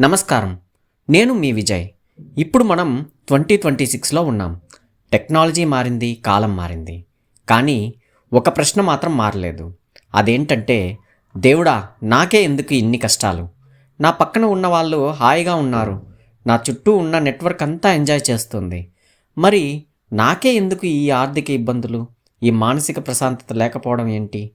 నమస్కారం. నేను మీ విజయ్. ఇప్పుడు మనం ట్వంటీ ట్వంటీ సిక్స్లో ఉన్నాం. టెక్నాలజీ మారింది కాలం మారింది. కానీ ఒక ప్రశ్న మాత్రం మారలేదు. అదేంటంటే దేవుడా నాకే ఎందుకు ఇన్ని కష్టాలు? నా పక్కన ఉన్న వాళ్ళు హాయిగా ఉన్నారు. నా చుట్టూ ఉన్న నెట్వర్క్ అంతా ఎంజాయ్ చేస్తుంది. మరి నాకే ఎందుకు ఈ ఆర్థిక ఇబ్బందులు? ఈ మానసిక ప్రశాంతత లేకపోవడం ఏంటి?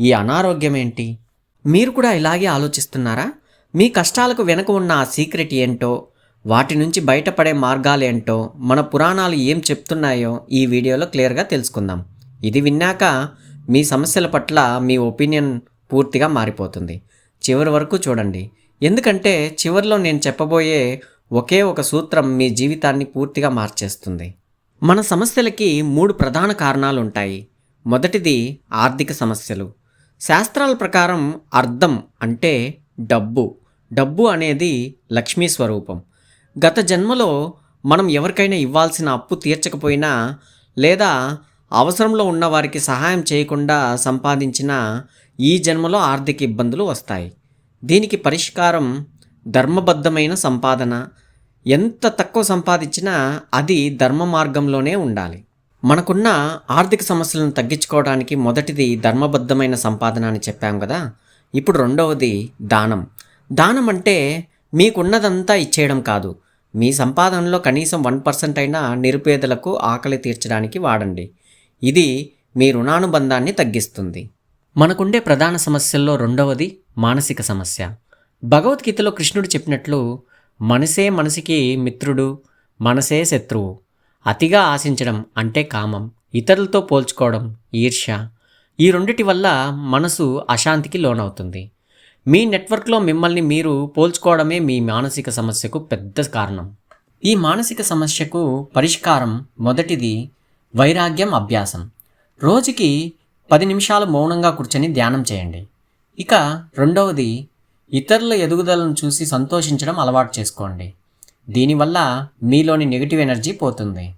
ఈ అనారోగ్యం ఏంటి? మీరు కూడా ఇలాగే ఆలోచిస్తున్నారా? మీ కష్టాలకు వెనుక ఉన్న ఆ సీక్రెట్ ఏంటో వాటి నుంచి బయటపడే మార్గాలేంటో మన పురాణాలు ఏం చెప్తున్నాయో ఈ వీడియోలో క్లియర్గా తెలుసుకుందాం. ఇది విన్నాక మీ సమస్యల పట్ల మీ ఒపీనియన్ పూర్తిగా మారిపోతుంది. చివరి వరకు చూడండి. ఎందుకంటే చివరిలో నేను చెప్పబోయే ఒకే ఒక సూత్రం మీ జీవితాన్ని పూర్తిగా మార్చేస్తుంది. మన సమస్యలకి మూడు ప్రధాన కారణాలు ఉంటాయి. మొదటిది ఆర్థిక సమస్యలు. శాస్త్రాల ప్రకారం అర్థం అంటే డబ్బు. డబ్బు అనేది లక్ష్మీ స్వరూపం. గత జన్మలో మనం ఎవరికైనా ఇవ్వాల్సిన అప్పు తీర్చకపోయినా లేదా అవసరంలో ఉన్న వారికి సహాయం చేయకుండా సంపాదించిన ఈ జన్మలో ఆర్థిక ఇబ్బందులు వస్తాయి. దీనికి పరిష్కారం ధర్మబద్ధమైన సంపాదన. ఎంత తక్కువ సంపాదించినా అది ధర్మ మార్గంలోనే ఉండాలి. మనకున్న ఆర్థిక సమస్యలను తగ్గించుకోవడానికి మొదటిది ధర్మబద్ధమైన సంపాదన అని చెప్పాం కదా. ఇప్పుడు రెండవది దానం. దానం అంటే మీకున్నదంతా ఇచ్చేయడం కాదు. మీ సంపాదనలో కనీసం వన్ పర్సెంట్ అయినా నిరుపేదలకు ఆకలి తీర్చడానికి వాడండి. ఇది మీ రుణానుబంధాన్ని తగ్గిస్తుంది. మనకుండే ప్రధాన సమస్యల్లో రెండవది మానసిక సమస్య. భగవద్గీతలో కృష్ణుడు చెప్పినట్లు మనసే మనసికి మిత్రుడు మనసే శత్రువు. అతిగా ఆశించడం అంటే కామం ఇతరులతో పోల్చుకోవడం ఈర్ష్య. ఈ రెండిటి వల్ల మనసు అశాంతికి లోనవుతుంది. మీ నెట్వర్క్లో మిమ్మల్ని మీరు పోల్చుకోవడమే మీ మానసిక సమస్యకు పెద్ద కారణం. ఈ మానసిక సమస్యకు పరిష్కారం మొదటిది వైరాగ్యం అభ్యాసం. రోజుకి పది నిమిషాలు మౌనంగా కూర్చొని ధ్యానం చేయండి. ఇక రెండవది ఇతరుల ఎదుగుదలను చూసి సంతోషించడం అలవాటు చేసుకోండి. దీనివల్ల మీలోని నెగిటివ్ ఎనర్జీ పోతుంది.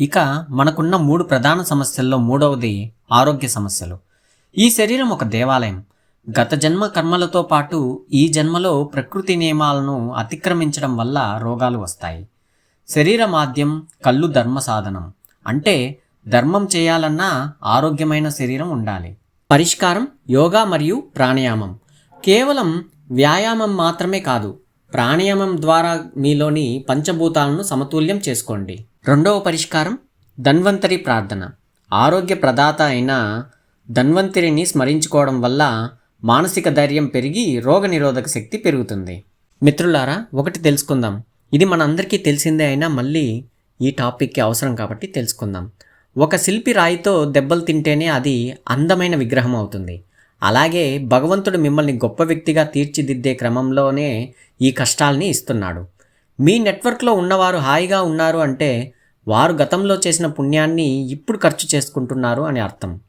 ఇక మనకున్న మూడు ప్రధాన సమస్యల్లో మూడవది ఆరోగ్య సమస్యలు. ఈ శరీరం ఒక దేవాలయం. గత జన్మ కర్మలతో పాటు ఈ జన్మలో ప్రకృతి నియమాలను అతిక్రమించడం వల్ల రోగాలు వస్తాయి. శరీర మాధ్యం కళ్ళు ధర్మ సాధనం. అంటే ధర్మం చేయాలన్నా ఆరోగ్యమైన శరీరం ఉండాలి. పరిష్కారం యోగా మరియు ప్రాణాయామం. కేవలం వ్యాయామం మాత్రమే కాదు ప్రాణాయామం ద్వారా మీలోని పంచభూతాలను సమతుల్యం చేసుకోండి. రెండవ పరిష్కారం ధన్వంతరి ప్రార్థన. ఆరోగ్య ప్రదాత అయిన ధన్వంతరిని స్మరించుకోవడం వల్ల మానసిక ధైర్యం పెరిగి రోగనిరోధక శక్తి పెరుగుతుంది. మిత్రులారా ఒకటి తెలుసుకుందాం. ఇది మనందరికీ తెలిసిందే అయినా మళ్ళీ ఈ టాపిక్కి అవసరం కాబట్టి తెలుసుకుందాం. ఒక శిల్పి రాయితో దెబ్బలు తింటేనే అది అందమైన విగ్రహం అవుతుంది. అలాగే భగవంతుడు మిమ్మల్ని గొప్ప వ్యక్తిగా తీర్చిదిద్దే క్రమంలోనే ఈ కష్టాల్ని ఇస్తున్నాడు. మీ నెట్వర్క్లో ఉన్నవారు హాయిగా ఉన్నారు అంటే వారు గతంలో చేసిన పుణ్యాన్ని ఇప్పుడు ఖర్చు చేసుకుంటున్నారు అని అర్థం.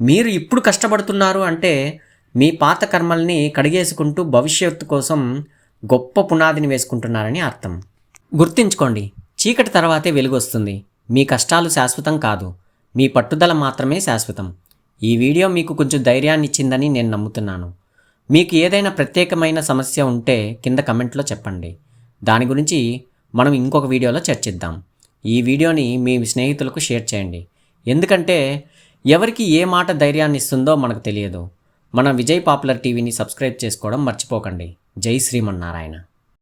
మీరు ఇప్పుడు కష్టపడుతున్నారు అంటే మీ పాత కర్మల్ని కడిగేసుకుంటూ భవిష్యత్తు కోసం గొప్ప పునాదిని వేసుకుంటున్నారని అర్థం. గుర్తుంచుకోండి చీకటి తర్వాతే వెలుగొస్తుంది. మీ కష్టాలు శాశ్వతం కాదు మీ పట్టుదల మాత్రమే శాశ్వతం. ఈ వీడియో మీకు కొంచెం ధైర్యాన్ని ఇచ్చిందని నేను నమ్ముతున్నాను. మీకు ఏదైనా ప్రత్యేకమైన సమస్య ఉంటే కింద కమెంట్లో చెప్పండి. దాని గురించి మనం ఇంకొక వీడియోలో చర్చిద్దాం. ఈ వీడియోని మీ స్నేహితులకు షేర్ చేయండి. ఎందుకంటే ఎవరికి ఏ మాట ధైర్యాన్ని ఇస్తుందో మనకు తెలియదు. మన విజయ్ పాపులర్ టీవీని సబ్స్క్రైబ్ చేసుకోవడం మర్చిపోకండి. జై శ్రీమన్నారాయణ.